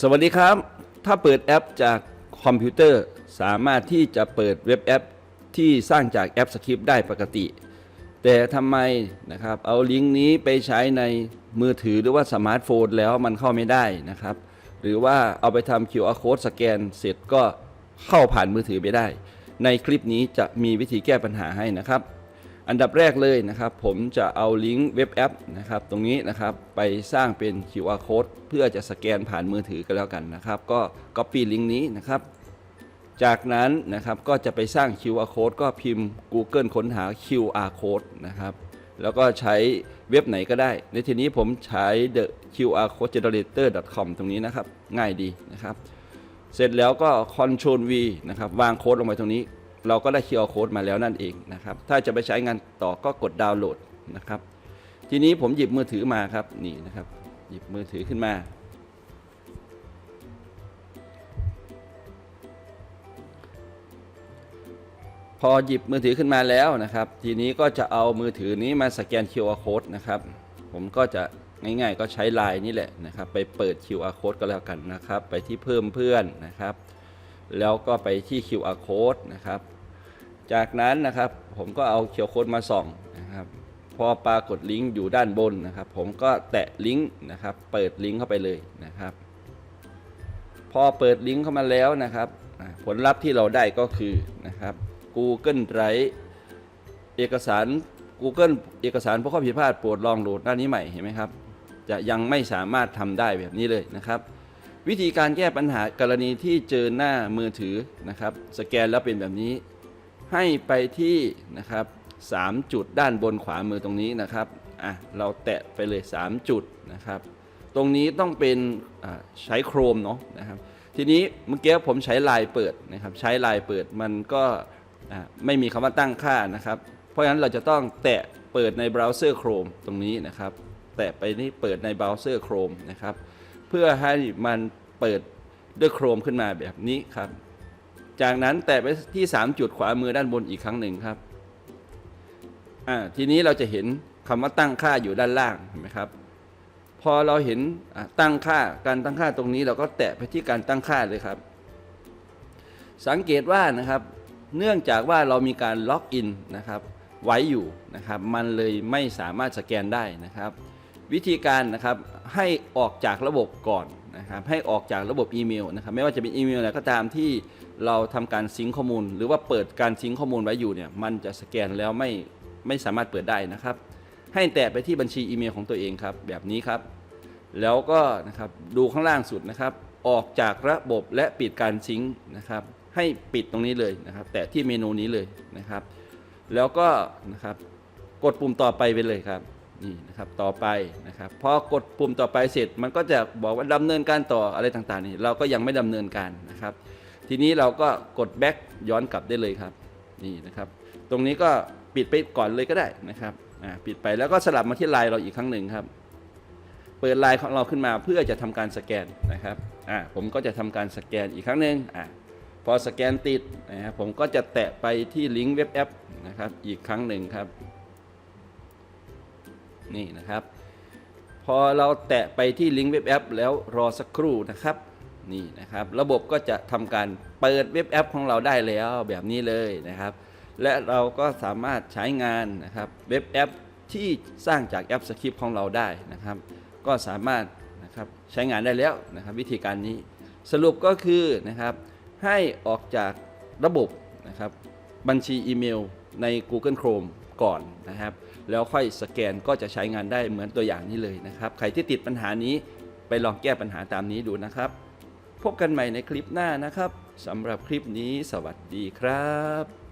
สวัสดีครับ ถ้าเปิดแอปจากคอมพิวเตอร์ สามารถที่จะเปิดเว็บแอปที่สร้างจากแอปสคริปต์ได้ปกติ แต่ทำไมนะครับเอาลิงก์นี้ไปใช้ในมือถือหรือว่าสมาร์ทโฟนแล้วมันเข้าไม่ได้นะครับ หรือว่าเอาไปทำ QR code สแกนเสร็จก็เข้าผ่านมือถือไม่ได้ ในคลิปนี้จะมีวิธีแก้ปัญหาให้นะครับ อันดับแรกเลยนะครับ ผมจะเอาลิงก์เว็บแอปนะครับ ตรงนี้นะครับไปสร้างเป็น QR code เพื่อจะสแกนผ่านมือถือก็แล้วกันนะครับ ก็ Copy ลิงก์นี้นะครับ จากนั้นนะครับก็จะไปสร้าง QR code ก็พิมพ์ Google ค้นหา QR code นะครับ แล้วก็ใช้เว็บไหนก็ได้ ในทีนี้ผมใช้ the QR code generator com ตรงนี้นะครับ ง่ายดีนะครับ เสร็จแล้วก็ Ctrl V นะครับวางโค้ดลงไปตรงนี้ เราก็ได้ QR code มาแล้วนั่นเองนะครับ ถ้าจะไปใช้งานต่อก็กดดาวน์โหลดนะครับ ทีนี้ผมหยิบมือถือมาครับนี่นะครับ หยิบมือถือขึ้นมา พอหยิบมือถือขึ้นมาแล้วนะครับ ทีนี้ก็จะเอามือถือนี้มาสแกน QR code นะครับ ผมก็จะง่ายๆก็ใช้ไลน์นี่แหละนะครับ ไปเปิด QR code ก็แล้วกันนะครับ ไปที่เพิ่มเพื่อนนะครับ แล้วก็ไปที่ QR code นะครับ จากนั้นนะครับผมก็เอา QR code มาส่องนะครับพอปรากฏลิงก์อยู่ด้านบนนะครับ ผมก็แตะลิงก์นะครับ เปิดลิงก์เข้าไปเลยนะครับ พอเปิดลิงก์เข้ามาแล้วนะครับผลลัพธ์ที่เราได้ก็คือนะครับ Google Drive เอกสาร Google เอกสารผู้ข้อผิดพลาดโปรดลองโหลดหน้านี้ใหม่เห็นไหมครับ จะยังไม่สามารถทำได้แบบนี้เลยนะครับ วิธีการแก้ปัญหากรณีที่เจอหน้ามือถือนะครับ สแกนแล้วเป็นแบบนี้ ให้ไปที่นะครับ3จุดด้านบนขวามือตรงนี้นะครับอะเราแตะไปเลย 3 จุดนะครับ ตรงนี้ต้องเป็นใช้โครมเนาะนะครับ ทีนี้เมื่อกี้ผมใช้ไลน์เปิดนะครับ ใช้ไลน์เปิดมันก็ไม่มีคำว่าตั้งค่านะครับ เพราะฉะนั้นเราจะต้องแตะเปิดในเบราว์เซอร์ Chrome ตรงนี้นะครับ แตะไปนี่เปิดในเบราว์เซอร์ Chrome นะครับ เพื่อให้มันเปิดด้วย Chrome ขึ้นมาแบบนี้ครับ จากนั้นแตะไปที่ 3 จุดขวามือด้านบนอีกครั้งหนึ่งครับอ่าทีนี้เราจะเห็นคำว่าตั้งค่าอยู่ด้านล่างเห็นไหมครับ พอเราเห็นตั้งค่าการตั้งค่าตรงนี้เราก็แตะไปที่การตั้งค่าเลยครับ สังเกตว่านะครับ เนื่องจากว่าเรามีการล็อกอินนะครับไว้อยู่นะครับ มันเลยไม่สามารถสแกนได้นะครับ วิธีการนะครับให้ออกจากระบบก่อนนะครับให้ออกจากระบบอีเมลนะครับไม่ว่าจะเป็นอีเมลอะไรก็ตามที่เราทำการซิงข้อมูล หรือว่าเปิดการซิงข้อมูลไว้อยู่เนี่ยมันจะสแกนแล้วไม่ไม่สามารถเปิดได้นะครับ ให้แตะไปที่บัญชีอีเมลของตัวเองครับแบบนี้ครับ แล้วก็นะครับดูข้างล่างสุดนะครับ ออกจากระบบและปิดการซิงนะครับ ให้ปิดตรงนี้เลยนะครับ แตะที่เมนูนี้เลยนะครับ แล้วก็นะครับกดปุ่มต่อไปไปเลยครับ นี่นะครับต่อไปนะครับพอกดปุ่มต่อไปเสร็จ มันก็จะบอกว่าดำเนินการต่ออะไรต่างๆ นี่เราก็ยังไม่ดำเนินการนะครับ ทีนี้เราก็กดแบ็กย้อนกลับได้เลยครับนี่นะครับ ตรงนี้ก็ปิดไปก่อนเลยก็ได้นะครับอ่าปิดไปแล้วก็สลับมาที่ไลน์เราอีกครั้งหนึ่งครับ เปิดไลน์ของเราขึ้นมาเพื่อจะทำการสแกนนะครับอ่าผมก็จะทำการสแกนอีกครั้งหนึ่งอ่าพอสแกนติดนะครับผมก็จะแตะไปที่ลิงก์เว็บแอปนะครับอีกครั้งหนึ่งครับ นี่นะครับ พอเราแตะไปที่ลิงก์เว็บแอปแล้วรอสักครู่นะครับนี่นะครับระบบก็จะทำการเปิดเว็บแอปของเราได้แล้วแบบนี้เลยนะครับ และเราก็สามารถใช้งานนะครับเว็บแอปที่สร้างจากแอปสคริปต์ของเราได้นะครับ ก็สามารถนะครับใช้งานได้แล้วนะครับ วิธีการนี้สรุปก็คือนะครับ ให้ออกจากระบบนะครับ บัญชีอีเมลใน Google Chrome ก่อนนะครับ แล้วค่อยสแกนก็จะใช้งานได้เหมือนตัวอย่างนี้เลยนะครับ ใครที่ติดปัญหานี้ไปลองแก้ปัญหาตามนี้ดูนะครับ พบกันใหม่ในคลิปหน้านะครับสำหรับคลิปนี้สวัสดีครับ